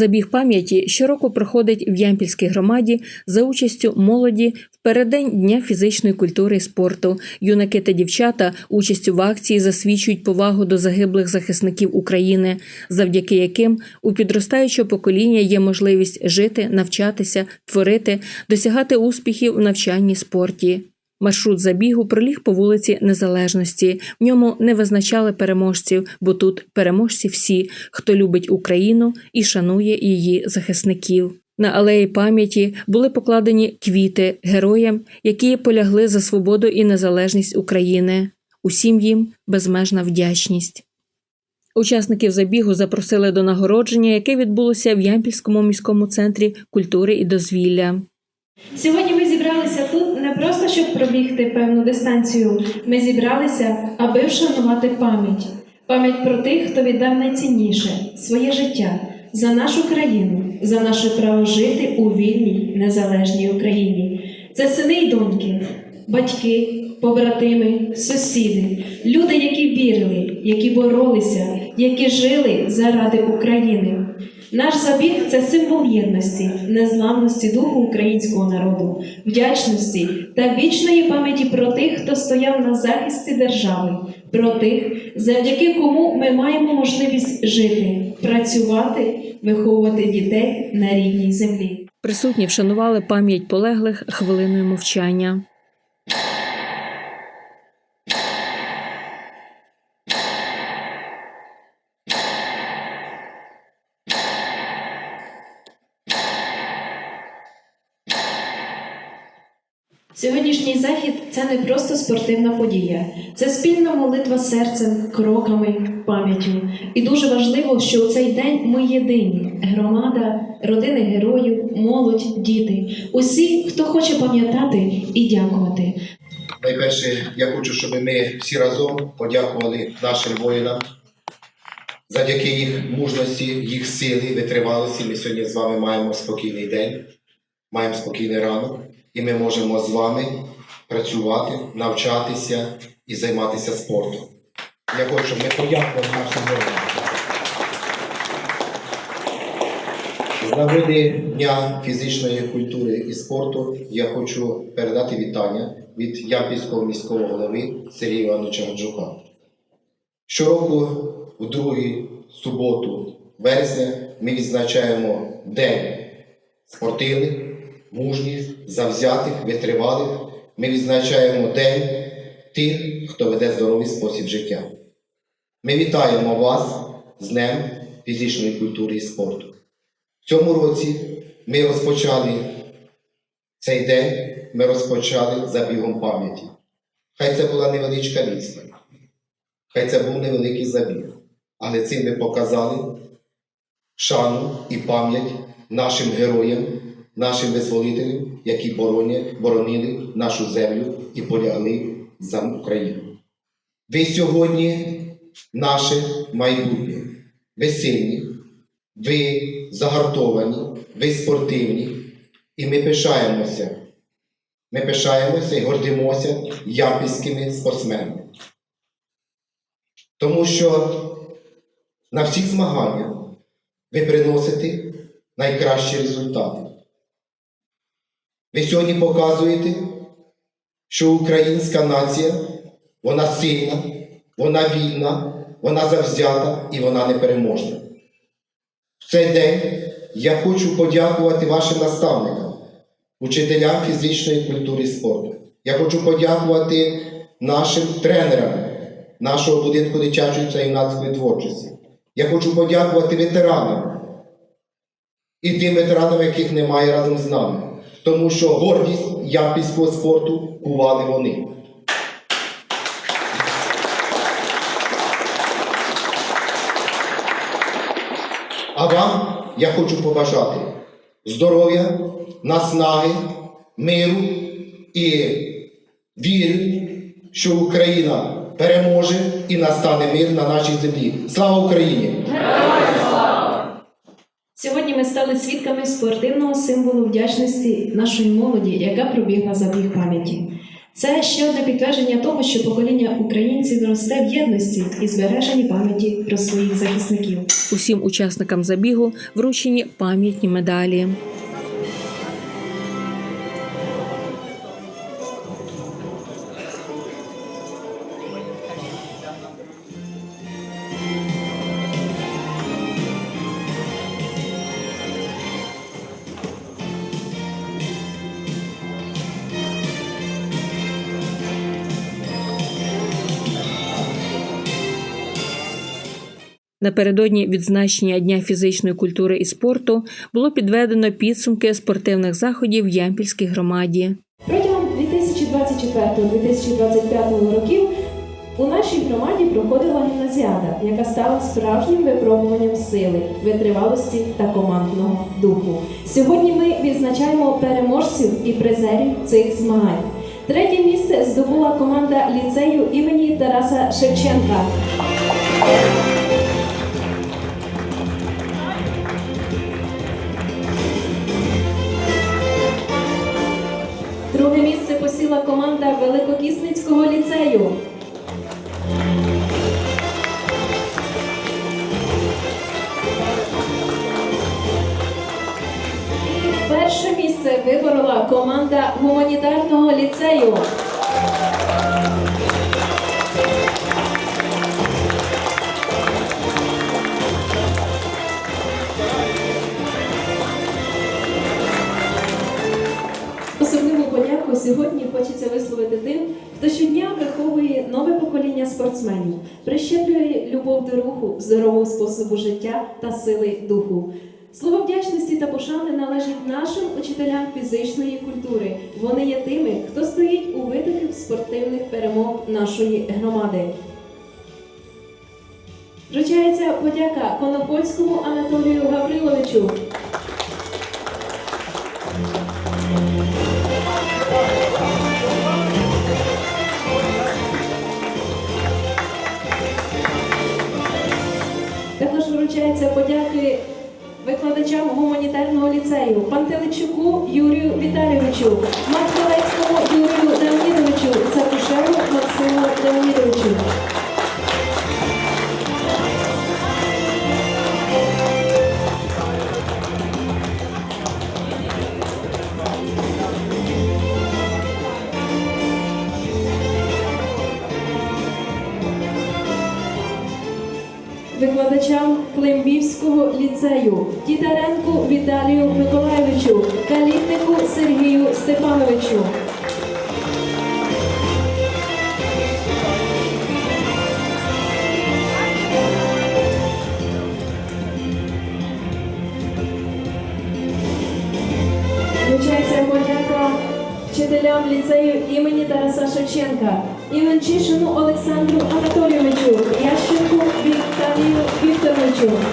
Забіг пам'яті щороку проходить в Ямпільській громаді за участю молоді в переддень Дня фізичної культури і спорту. Юнаки та дівчата участю в акції засвідчують повагу до загиблих захисників України, завдяки яким у підростаючого покоління є можливість жити, навчатися, творити, досягати успіхів в навчанні спорті. Маршрут забігу проліг по вулиці Незалежності. В ньому не визначали переможців, бо тут переможці всі, хто любить Україну і шанує її захисників. На алеї пам'яті були покладені квіти героям, які полягли за свободу і незалежність України. Усім їм безмежна вдячність. Учасників забігу запросили до нагородження, яке відбулося в Ямпільському міському центрі культури і дозвілля. Сьогодні ми зібралися тут не просто щоб пробігти певну дистанцію. Ми зібралися, аби вшанувати пам'ять. Пам'ять про тих, хто віддав найцінніше своє життя за нашу країну, за наше право жити у вільній незалежній Україні. Це сини й доньки, батьки, побратими, сусіди, люди, які вірили, які боролися, які жили заради України. Наш забіг це символ єдності, незламності духу українського народу, вдячності та вічної пам'яті про тих, хто стояв на захисті держави, про тих, завдяки кому ми маємо можливість жити, працювати, виховувати дітей на рідній землі. Присутні вшанували пам'ять полеглих хвилиною мовчання. Сьогоднішній захід це не просто спортивна подія, це спільна молитва серцем, кроками, пам'яттю. І дуже важливо, що у цей день ми єдині громада, родини героїв, молодь, діти. Усі, хто хоче пам'ятати і дякувати. Найперше, я хочу, щоб ми всі разом подякували нашим воїнам. Завдяки їх мужності, їх сили, витривалості. Ми сьогодні з вами маємо спокійний день, маємо спокійний ранок, і ми можемо з вами працювати, навчатися і займатися спортом. Я хочу, щоб ми подякували нашим воїнам. З нагоди Дня фізичної культури і спорту я хочу передати вітання від Ямпільського міського голови Сергія Івановича Гаджука. Щороку, у другу суботу вересня, ми відзначаємо День спортивних, мужніх, завзятих, витривалих. Ми відзначаємо День тих, хто веде здоровий спосіб життя. Ми вітаємо вас з Днем фізичної культури і спорту. В цьому році ми розпочали цей день, ми розпочали забігом пам'яті. Хай це була невеличка відстань, хай це був невеликий забіг, але цим ми показали шану і пам'ять нашим героям, нашим визволителям, які боронили нашу землю і полягли за Україну. Ви сьогодні наше майбутнє, ви сильні, ви загартовані, ви спортивні, і ми пишаємося. Ми пишаємося і гордимося ямпільськими спортсменами. Тому що на всіх змаганнях ви приносите найкращі результати. Ви сьогодні показуєте, що українська нація, вона сильна, вона вільна, вона завзята і вона непереможна. В цей день я хочу подякувати вашим наставникам, учителям фізичної культури і спорту. Я хочу подякувати нашим тренерам нашого будинку дитячої та юнацької творчості. Я хочу подякувати ветеранам і тим ветеранам, яких немає разом з нами, тому що гордість ямпільського спорту кували вони. А вам я хочу побажати здоров'я, наснаги, миру і віри, що Україна переможе і настане мир на нашій землі. Слава Україні! Сьогодні ми стали свідками спортивного символу вдячності нашої молоді, яка пробігла за біг пам'яті. Це ще одне підтвердження того, що покоління українців росте в єдності і збереженні пам'яті про своїх захисників. Усім учасникам забігу вручені пам'ятні медалі. Напередодні відзначення Дня фізичної культури і спорту було підведено підсумки спортивних заходів в Ямпільській громаді. Протягом 2024-2025 років у нашій громаді проходила гімназіада, яка стала справжнім випробуванням сили, витривалості та командного духу. Сьогодні ми відзначаємо переможців і призерів цих змагань. Третє місце здобула команда ліцею імені Тараса Шевченка. Перше місце виборола команда гуманітарного ліцею. Особливу подяку сьогодні хочеться висловити тим, хто щодня виховує нове покоління спортсменів, прищеплює любов до руху, здорового способу життя та сили духу. Слово вдячності та пошани належить нашим учителям фізичної культури. Вони є тими, хто стоїть у видихах спортивних перемог нашої громади. Вручається подяка Конопольському Анатолію Гавриловичу. Також вручається подяки викладачам гуманітарного ліцею Пантеличуку Юрію Віталійовичу, Матвілецькому Юрію Леонідовичу, Цапушеву Максиму Леонідовичу. Климбівського ліцею, Тітаренку Віталію Миколайовичу, Калітнику Сергію Степановичу. Вручається подяка вчителям ліцею імені Тараса Шевченка, Іванчишину Олександру Анатолійовичу, Вікторовичу.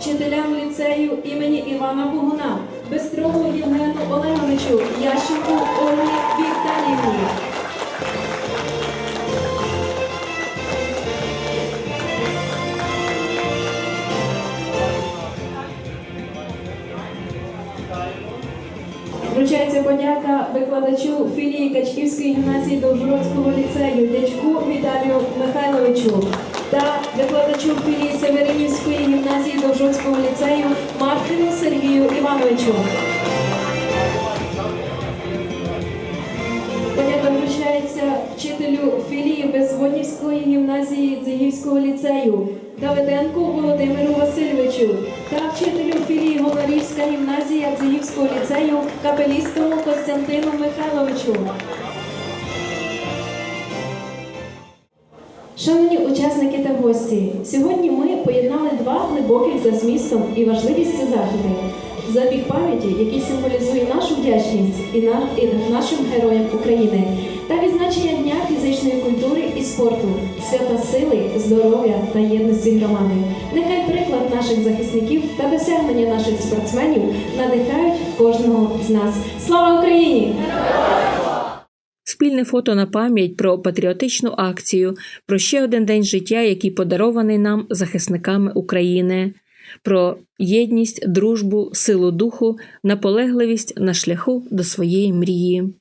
Вчителям ліцею імені Івана Богуна, Бестрову Євгену Олеговичу, Ящику Олі Віталіївні. Викладачу філії Качківської гімназії Довжгородського ліцею Дячку Віталію Михайловичу та викладачу філії Северинівської гімназії Довжгородського ліцею Маркину Сергію Івановичу. Подяка вручається вчителю філії Безводнівської гімназії Дзигівського ліцею Давиденку Володимиру Васильовичу та вчителю філії Гонорівська ліцею Капелістому Костянтину Михайловичу. Шановні учасники та гості, сьогодні ми поєднали два глибоких за змістом і важливістю заходи. Забіг пам'яті, який символізує нашу вдячність і, на, і нашим героям України, та відзначення Дня фізичної культури і спорту, свята сили, здоров'я та єдності громади. Нехай приклад наших захисників та досягнення наших спортсменів надихають кожного з нас. Слава Україні! Спільне фото на пам'ять про патріотичну акцію, про ще один день життя, який подарований нам захисниками України. Про єдність, дружбу, силу духу, наполегливість на шляху до своєї мрії.